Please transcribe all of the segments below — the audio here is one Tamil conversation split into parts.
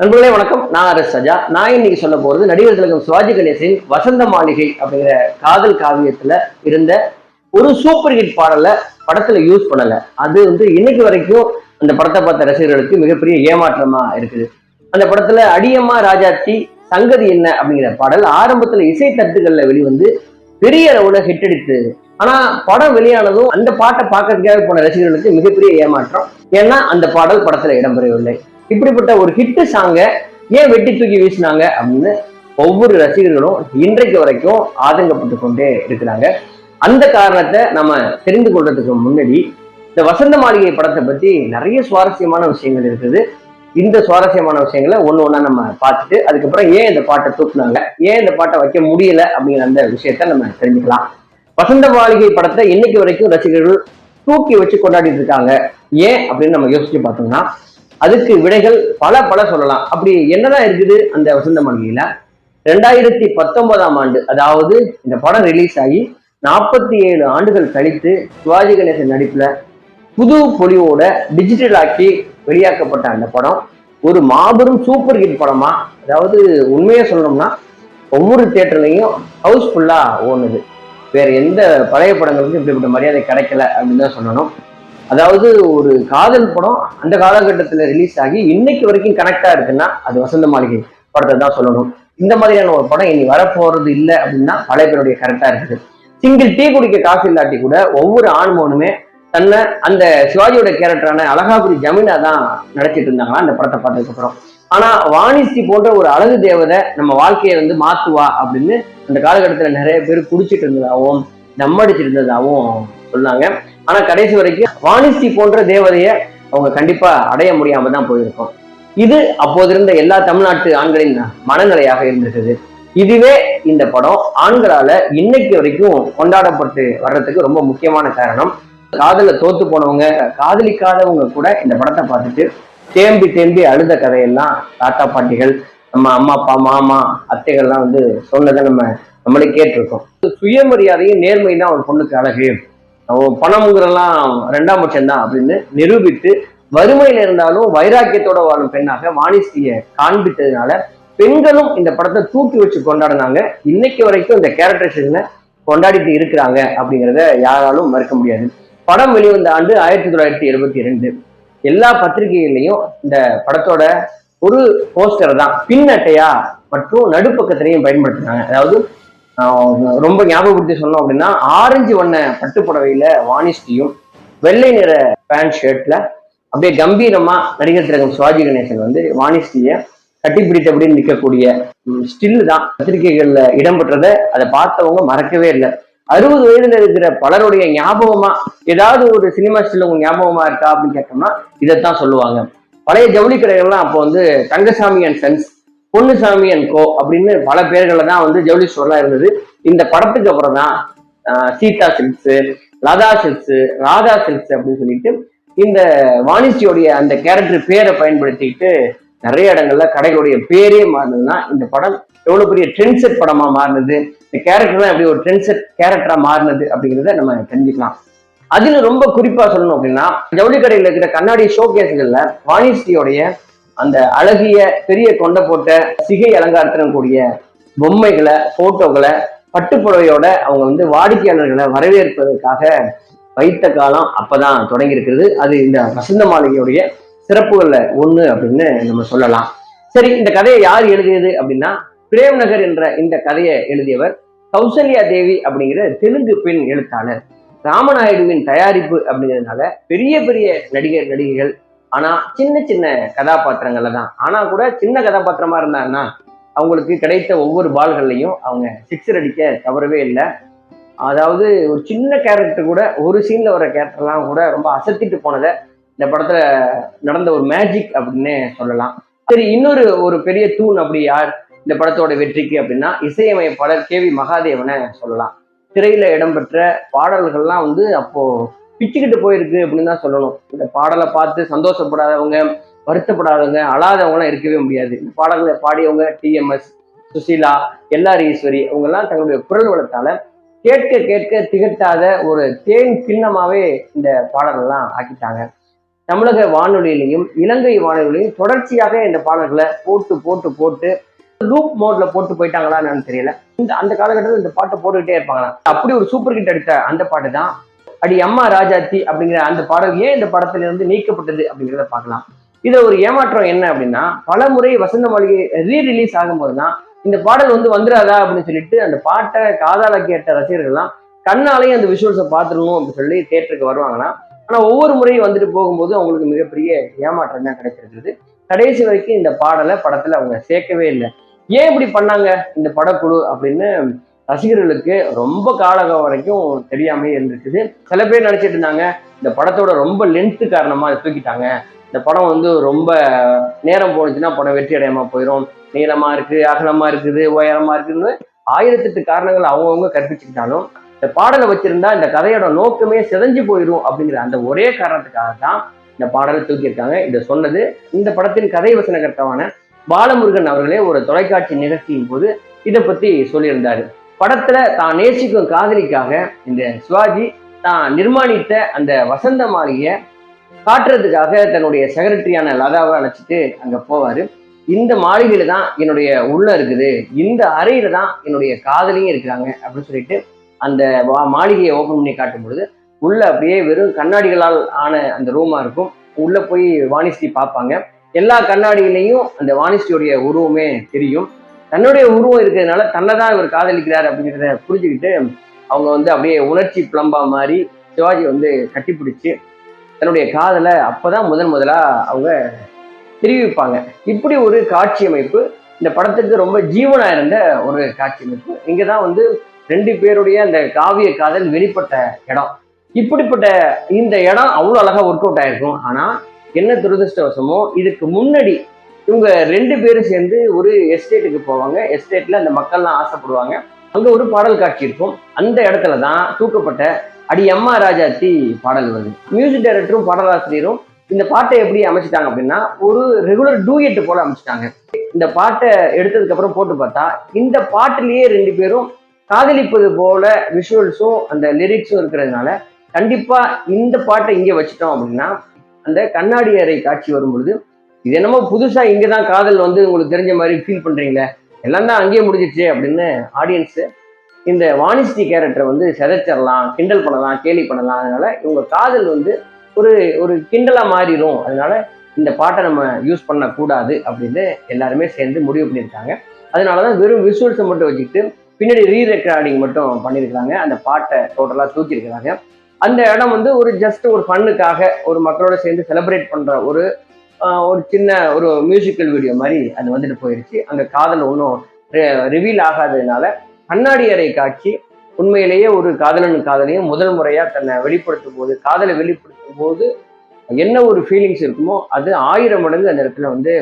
நண்பர்களே வணக்கம். நான் அரஸ் சஜா. நான் இன்னைக்கு சொல்ல போறது நடிகர் திலகம் சிவாஜி கணேசன் வசந்த மாளிகை அப்படிங்கிற காதல் காவியத்துல இருந்த ஒரு சூப்பர் ஹிட் பாடலை படத்துல யூஸ் பண்ணல. அது வந்து இன்னைக்கு வரைக்கும் அந்த படத்தை பார்த்த ரசிகர்களுக்கு மிகப்பெரிய ஏமாற்றமா இருக்குது. அந்த படத்துல அடியம்மா ராஜாத்தி சங்கதி என்ன அப்படிங்கிற பாடல் ஆரம்பத்துல இசை தட்டுகள்ல வெளிவந்து பெரிய அளவுல ஹிட் அடித்து ஆனா படம் வெளியானதும் அந்த பாட்டை பார்க்கறதுக்காக போன ரசிகர்களுக்கு மிகப்பெரிய ஏமாற்றம். ஏன்னா அந்த பாடல் படத்துல இடம்பெறவில்லை. இப்படிப்பட்ட ஒரு ஹிட் சாங்கை ஏன் வெட்டி தூக்கி வீசினாங்க அப்படின்னு ஒவ்வொரு ரசிகர்களும் இன்றைக்கு வரைக்கும் ஆதங்கப்பட்டு கொண்டே இருக்கிறாங்க. அந்த காரணத்தை நம்ம தெரிந்து கொள்றதுக்கு முன்னாடி இந்த வசந்த மாளிகை படத்தை பத்தி நிறைய சுவாரஸ்யமான விஷயங்கள் இருக்குது. இந்த சுவாரஸ்யமான விஷயங்களை ஒண்ணு ஒண்ணா நம்ம பார்த்துட்டு அதுக்கப்புறம் ஏன் இந்த பாட்டை தூக்குனாங்க? ஏன் இந்த பாட்டை வைக்க முடியல அப்படிங்கிற அந்த விஷயத்த நம்ம தெரிஞ்சுக்கலாம். வசந்த மாளிகை படத்தை இன்னைக்கு வரைக்கும் ரசிகர்கள் தூக்கி வச்சு கொண்டாடிட்டு இருக்காங்க. ஏன் அப்படின்னு நம்ம யோசிச்சு பார்த்தோம்னா அதுக்கு விடைகள் பல பல சொல்லலாம். அப்படி என்னதான் இருக்குது அந்த வசந்த மாளிகையில ரெண்டாயிரத்தி பத்தொன்பதாம் ஆண்டு அதாவது இந்த படம் ரிலீஸ் ஆகி நாற்பத்தி ஏழு ஆண்டுகள் கழித்து சிவாஜி கணேசன் நடிப்புல புது பொலிவோட டிஜிட்டல் ஆக்கி வெளியாக்கப்பட்ட அந்த படம். ஒரு மாபெரும் சூப்பர் ஹிட் படமா? அதாவது உண்மையை சொல்லணும்னா ஒவ்வொரு தேட்டர்லையும் ஹவுஸ்ஃபுல்லா ஓடுது வேற எந்த பழைய படங்களுக்கும் இப்படிப்பட்ட மரியாதை கிடைக்கல அப்படின்னு தான் சொல்லணும். அதாவது ஒரு காதல் படம் அந்த காலகட்டத்தில் ரிலீஸ் ஆகி இன்னைக்கு வரைக்கும் கனெக்டா இருக்குன்னா அது வசந்த மாளிகை படத்தை தான் சொல்லணும். இந்த மாதிரியான ஒரு படம் இனி வரப்போறது இல்லை அப்படின்னா பழைய பேருடைய கரெக்டா இருக்குது. சிங்கிள் டீ குடிக்க காசு இல்லாட்டி கூட ஒவ்வொரு ஆண்மோனுமே தன்னை அந்த சிவாஜியோட கேரக்டரான அழகாபுரி ஜமீனா தான் நடிச்சிட்டு இருந்தாங்களா? அந்த படத்தை பார்த்ததுக்கு அப்புறம். ஆனா வாணிஸ்தி போன்ற ஒரு அழகு தேவதை நம்ம வாழ்க்கையை வந்து மாத்துவா அப்படின்னு அந்த காலகட்டத்துல நிறைய பேர் குடிச்சிட்டு இருந்ததாகவும் நம்மடிச்சிட்டு இருந்ததாகவும் சொன்னாங்க. ஆனா கடைசி வரைக்கும் வாணிஸ்தி போன்ற தேவதையை அவங்க கண்டிப்பா அடைய முடியாம தான் போயிருக்கோம். இது அப்போது இருந்த எல்லா தமிழ்நாட்டு ஆண்களின் மனநிலையாக இருந்திருக்குது இதுவே இந்த படம் ஆண்களால இன்னைக்கு வரைக்கும் கொண்டாடப்பட்டு வர்றதுக்கு ரொம்ப முக்கியமான காரணம். காதல தோத்து போனவங்க காதலிக்காதவங்க கூட இந்த படத்தை பார்த்துட்டு தேம்பி தேம்பி அழுத கதையெல்லாம் தாத்தா பாட்டிகள் நம்ம அம்மா அப்பா மாமா அத்தைகள்லாம் வந்து சொன்னதை நம்ம நம்மளே கேட்டிருக்கோம். சுயமரியாதையும் நேர்மையும் தான் ஒரு பொண்ணுக்கு அழகு. பணம்ங்கிறலாம் ரெண்டாம் பட்சம்தான் அப்படின்னு நிரூபித்து வறுமையில இருந்தாலும் வைராக்கியத்தோட வாழும் பெண்ணாக வாணிஸ்திய காண்பித்ததுனால பெண்களும் இந்த படத்தை தூக்கி வச்சு கொண்டாடினாங்க. இன்னைக்கு வரைக்கும் இந்த கேரக்டரைசேஷனை கொண்டாடிட்டு இருக்கிறாங்க அப்படிங்கிறத யாராலும் மறுக்க முடியாது. படம் வெளிவந்த ஆண்டு ஆயிரத்தி தொள்ளாயிரத்தி எழுபத்தி ரெண்டு. எல்லா பத்திரிகைகள்லையும் இந்த படத்தோட ஒரு போஸ்டர் தான். பின் அட்டையா மற்றும் நடுப்பக்கத்திலையும் பயன்படுத்தினாங்க. அதாவது ரொம்ப ஞாபகப்படுத்தி சொன்னோம் அப்படின்னா ஆரஞ்சு வண்ண பட்டுப்புடவையில வாணிஸ்டியும் வெள்ளை நிற பேண்ட் ஷர்ட்ல அப்படியே கம்பீரமா நடிகர் திலகம் சிவாஜி கணேசன் வந்து வாணிஸ்டிய கட்டிப்பிடித்தபடி நிற்கக்கூடிய ஸ்டில் தான் பத்திரிகைகள்ல இடம்பெற்றதை அதை பார்த்தவங்க மறக்கவே இல்லை. அறுபது வயதுல இருக்கிற பலருடைய ஞாபகமா ஏதாவது ஒரு சினிமா ஸ்டில் உங்க ஞாபகமா இருக்கா அப்படின்னு கேட்டோம்னா இதைத்தான் சொல்லுவாங்க. பழைய ஜவுளி கடைகள்லாம் அப்போ வந்து Thangasamy and sons Ponnusamy and co அப்படின்னு பல பேர்களை தான் வந்து ஜவுளி ஸ்டோர்லாம் இருந்தது. இந்த படத்துக்கு அப்புறம் தான் ஆஹ் Seetha silks Latha silks Radha silks அப்படின்னு சொல்லிட்டு இந்த வாணிஜியோடைய அந்த கேரக்டர் பேரை பயன்படுத்திக்கிட்டு நிறைய இடங்கள்ல கடைகளுடைய பேரே மாறினதுன்னா இந்த படம் எவ்வளவு பெரிய ட்ரெண்ட் செட் படமா மாறினது இந்த கேரக்டர்லாம் எப்படி ஒரு ட்ரெண்ட் செட் கேரக்டரா மாறினது அப்படிங்கிறத நம்ம தெரிஞ்சுக்கலாம். அதுல ரொம்ப குறிப்பா சொல்லணும் அப்படின்னா ஜவுளி கடையில் இருக்கிற கண்ணாடி ஷோ கேஸ்கள்ல வாணிஸ்டியோடைய அந்த அழகிய பெரிய கொண்டை போட்ட சிகை அலங்காரத்துடன் கூடிய பொம்மைகளை போட்டோக்களை பட்டுப்புடவையோட அவங்க வந்து வாடிக்கையாளர்களை வரவேற்பதற்காக வைத்த காலம் அப்பதான் தொடங்கி இருக்கிறது அது இந்த வசந்த மாளிகையுடைய சிறப்புகள்ல ஒண்ணு அப்படின்னு நம்ம சொல்லலாம். சரி இந்த கதையை யார் எழுதியது அப்படின்னா பிரேம் நகர் என்ற இந்த கதையை எழுதியவர் கௌசல்யா தேவி அப்படிங்கிற தெலுங்கு பெண் எழுத்தாளர். ராமநாயுடுவின் தயாரிப்பு அப்படிங்கிறதுனால பெரிய பெரிய நடிகர் நடிகைகள் ஆனா சின்ன சின்ன கதாபாத்திரங்கள்ல தான். ஆனா கூட சின்ன கதாபாத்திரமா இருந்தாங்கன்னா அவங்களுக்கு கிடைத்த ஒவ்வொரு பால்கள்லையும் அவங்க சிக்ஸர் அடிக்க தவறவே இல்லை. அதாவது ஒரு சின்ன கேரக்டர் கூட ஒரு சீன்ல வர கேரக்டர்லாம் கூட ரொம்ப அசத்திட்டு போனதை இந்த படத்துல நடந்த ஒரு மேஜிக் அப்படின்னு சொல்லலாம். சரி இன்னொரு ஒரு பெரிய தூண் அப்படி யார்? இந்த படத்தோட வெற்றிக்கு அப்படின்னா இசையமைப்பாளர் கே வி மகாதேவனை சொல்லலாம். திரையில இடம்பெற்ற பாடல்கள்லாம் வந்து அப்போ பிச்சுக்கிட்டு போயிருக்கு அப்படின்னு தான் சொல்லணும். இந்த பாடலை பார்த்து சந்தோஷப்படாதவங்க வருத்தப்படாதவங்க அழாதவங்களாம் இருக்கவே முடியாது. இந்த பாடல்களை பாடியவங்க டிஎம்எஸ் சுசீலா எல்ஆர் ஈஸ்வரி அவங்கெல்லாம் தங்களுடைய குரல் வளத்தால கேட்க கேட்க திகட்டாத ஒரு தேன் கிண்ணமாவே இந்த பாடல்கள்லாம் ஆக்கிட்டாங்க. தமிழக வானொலியிலையும் இலங்கை வானொலியிலையும் தொடர்ச்சியாக இந்த பாடல்களை போட்டு போட்டு போட்டு லூப் மோட்ல போட்டு போயிட்டாங்களா என்னன்னு தெரியல. இந்த அந்த காலகட்டத்தில் இந்த பாட்டை போட்டுக்கிட்டே இருப்பாங்களா அப்படி ஒரு சூப்பர் ஹிட் அடித்த அந்த பாட்டு தான் அடி அம்மா ராஜாத்தி அப்படிங்கிற அந்த பாடல் ஏன் இந்த படத்துல இருந்து நீக்கப்பட்டது அப்படிங்கிறத பார்க்கலாம். இதுல ஒரு ஏமாற்றம் என்ன அப்படின்னா பல முறை வசந்த மாளிகை ரீ ரிலீஸ் ஆகும்போது தான் இந்த பாடல் வந்து வந்துடாதா அப்படின்னு சொல்லிட்டு அந்த பாட்டை காதால கேட்ட ரசிகர்கள்லாம் கண்ணாலேயும் அந்த விஷுவல்ஸை பார்த்துடணும் அப்படின்னு சொல்லி தேட்டருக்கு வருவாங்கன்னா ஆனா ஒவ்வொரு முறையும் வந்துட்டு போகும்போது அவங்களுக்கு மிகப்பெரிய ஏமாற்றம் தான் கிடைச்சிருக்குது. கடைசி வரைக்கும் இந்த பாடலை படத்துல அவங்க சேர்க்கவே இல்லை. ஏன் இப்படி பண்ணாங்க? இந்த படக்குழு அப்படின்னு ரசிகர்களுக்கு ரொம்ப காலகம் வரைக்கும் தெரியாமே இருந்திருக்குது சில பேர் நினைச்சிட்டு இருந்தாங்க இந்த படத்தோட ரொம்ப லென்த்து காரணமாக தூக்கிட்டாங்க. இந்த படம் வந்து ரொம்ப நேரம் போனுச்சுன்னா படம் வெற்றி அடையாம போயிடும் நீளமாக இருக்குது அகலமாக இருக்குது உயரமாக இருக்குதுன்னு ஆயிரத்தெட்டு காரணங்கள் அவங்கவுங்க கற்பிச்சுக்கிட்டாலும் இந்த பாடலை வச்சிருந்தா இந்த கதையோட நோக்கமே சிதைஞ்சு போயிடும் அப்படிங்கிற அந்த ஒரே காரணத்துக்காக தான் இந்த பாடலை தூக்கியிருக்காங்க. இதை சொன்னது இந்த படத்தின் கதை வசனகர்த்தாவான பாலமுருகன் அவர்களே ஒரு தொலைக்காட்சி நிகழ்ச்சியின் போது இதை பத்தி சொல்லியிருந்தாரு. படத்துல தான் நேசிக்கும் காதலிக்காக இந்த சிவாஜி தான் நிர்மாணித்த அந்த வசந்த மாளிகையை காட்டுறதுக்காக தன்னுடைய செக்ரட்டரியான லதாவை அழைச்சிட்டு அங்க போவாரு. இந்த மாளிகையில தான் என்னுடைய உள்ள இருக்குது. இந்த அறையில தான் என்னுடைய காதலியும் இருக்கிறாங்க அப்படின்னு சொல்லிட்டு அந்த வா- மாளிகையை ஓபன் பண்ணி காட்டும் பொழுது உள்ள அப்படியே வெறும் கண்ணாடிகளால் ஆன அந்த ரூமா இருக்கும். உள்ள போய் வாணிஸ்ரீ பார்ப்பாங்க. எல்லா கண்ணாடியிலையும் அந்த வாணிஸ்ரீயோடைய உருவமே தெரியும். தன்னுடைய உருவம் இருக்கிறதுனால தன்னை தான் இவர் காதலிக்கிறார் அப்படிங்கிறத புரிஞ்சுக்கிட்டு அவங்க வந்து அப்படியே உணர்ச்சி பிளம்பா மாதிரி சிவாஜி வந்து கட்டிப்பிடிச்சு தன்னுடைய காதலை அப்போதான் முதன் முதலா அவங்க தெரிவிப்பாங்க. இப்படி ஒரு காட்சி அமைப்பு இந்த படத்துக்கு ரொம்ப ஜீவனா இருந்த ஒரு காட்சி அமைப்பு. இங்க தான் வந்து ரெண்டு பேருடைய அந்த காவிய காதல் வெளிப்பட்ட இடம். இப்படிப்பட்ட இந்த இடம் அவ்வளோ அழகா ஒர்க் அவுட் ஆயிருக்கும். ஆனால் என்ன துரதிருஷ்டவசமோ இதுக்கு முன்னாடி இவங்க ரெண்டு பேரும் சேர்ந்து ஒரு எஸ்டேட்டுக்கு போவாங்க. எஸ்டேட்ல அந்த மக்கள்லாம் ஆசைப்படுவாங்க. அங்க ஒரு பாடல் காட்சி இருக்கும். அந்த இடத்துல தான் தூக்கப்பட்ட அடி அம்மா ராஜாத்தி பாடல் வருது. மியூசிக் டைரக்டரும் பாடலாசிரியரும் இந்த பாட்டை எப்படி அமைச்சிட்டாங்க அப்படின்னா ஒரு ரெகுலர் டூயட் போல அமைச்சிட்டாங்க. இந்த பாட்டை எடுத்ததுக்கு அப்புறம் போட்டு பார்த்தா இந்த பாட்டிலேயே ரெண்டு பேரும் காதலிப்பது போல விஷுவல்ஸும் அந்த லிரிக்ஸும் இருக்கிறதுனால கண்டிப்பா இந்த பாட்டை இங்கே வச்சிட்டோம் அப்படின்னா அந்த கண்ணாடி அறை காட்சி வரும்பொழுது இது என்னமோ புதுசா இங்கதான் காதல் வந்து உங்களுக்கு தெரிஞ்ச மாதிரி ஃபீல் பண்றீங்களே? எல்லாம் தான் அங்கேயே முடிஞ்சிச்சு அப்படின்னு ஆடியன்ஸ் இந்த வாணிஸ்டி கேரக்டரை வந்து செதைச்சிடலாம் கிண்டல் பண்ணலாம் கேலி பண்ணலாம். அதனால இவங்க காதல் வந்து ஒரு ஒரு கிண்டலா மாறிடும் அதனால இந்த பாட்டை நம்ம யூஸ் பண்ணக்கூடாது அப்படின்னு எல்லாருமே சேர்ந்து முடிவு பண்ணியிருக்காங்க. அதனாலதான் வெறும் விஷுவல்ஸை மட்டும் வச்சுக்கிட்டு பின்னாடி ரீ ரெக்கார்டிங் மட்டும் பண்ணியிருக்கிறாங்க. அந்த பாட்டை டோட்டலாக தூக்கியிருக்கிறாங்க. அந்த இடம் வந்து ஒரு ஜஸ்ட் ஒரு ஃபன்னுக்காக ஒரு மக்களோட சேர்ந்து செலிப்ரேட் பண்ணுற ஒரு ஒரு சின்ன ஒரு மியூசிக்கல் வீடியோ மாதிரி அது வந்துட்டு போயிருச்சு. அங்க காதல் ஒன்றும் ரிவீல் ஆகாததுனால கண்ணாடி அறை காட்சி உண்மையிலேயே ஒரு காதலன் காதலையும் முதல் முறையா தன்னை வெளிப்படுத்தும் போது காதலை வெளிப்படுத்தும் போது என்ன ஒரு ஃபீலிங்ஸ் இருக்குமோ அது ஆயிரம் மடங்கு அந்த இடத்துல வந்து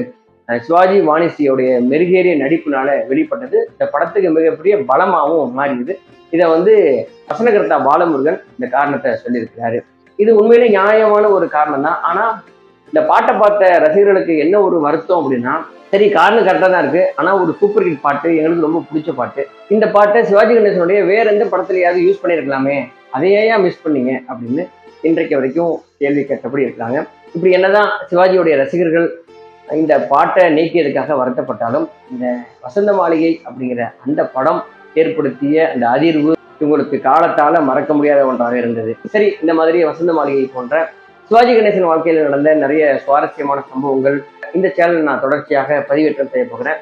சிவாஜி வாணிசியோடைய மெருகேறிய நடிப்புனால வெளிப்பட்டது. இந்த படத்துக்கு மிகப்பெரிய பலமாகவும் மாறியது. இதை வந்து வசனகர்த்தா பாலமுருகன் இந்த காரணத்தை சொல்லியிருக்கிறாரு. இது உண்மையிலே நியாயமான ஒரு காரணம் தான் ஆனா இந்த பாட்டை பார்த்த ரசிகர்களுக்கு என்ன ஒரு வருத்தம் அப்படின்னா சரி காரணம் கரெக்டாக தான் இருக்கு. ஆனால் ஒரு சூப்பர் ஹிட் பாட்டு எங்களுக்கு ரொம்ப பிடிச்ச பாட்டு. இந்த பாட்டை சிவாஜி கணேசனுடைய வேற எந்த படத்துலையாவது யூஸ் பண்ணியிருக்கலாமே? அதையே ஏன் மிஸ் பண்ணீங்க? அப்படின்னு இன்றைக்கு வரைக்கும் கேள்வி கேட்டபடி இருக்காங்க இப்படி என்னதான் சிவாஜியுடைய ரசிகர்கள் இந்த பாட்டை நீக்கியதுக்காக வருத்தப்பட்டாலும் இந்த வசந்த மாளிகை அப்படிங்கிற அந்த படம் ஏற்படுத்திய அந்த அதிர்வு இவங்களுக்கு காலத்தால மறக்க முடியாத ஒன்றாக இருந்தது. சரி இந்த மாதிரி வசந்த மாளிகை போன்ற சிவாஜி கணேசன் வாழ்க்கையில் நடந்த நிறைய சுவாரஸ்யமான சம்பவங்கள். இந்த சேனல் நான் தொடர்ச்சியாக பதிவேற்றம் செய்ய போகிறேன்.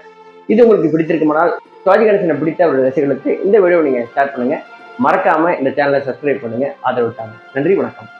இது உங்களுக்கு பிடித்திருக்குமானால் சிவாஜி கணேசனை பிடித்த ஒரு ரசிகர்களுக்கு இந்த வீடியோ நீங்க ஷேர் பண்ணுங்க. மறக்காம இந்த சேனலை சப்ஸ்கிரைப் பண்ணுங்க. ஆதரவு தாங்க. நன்றி வணக்கம்.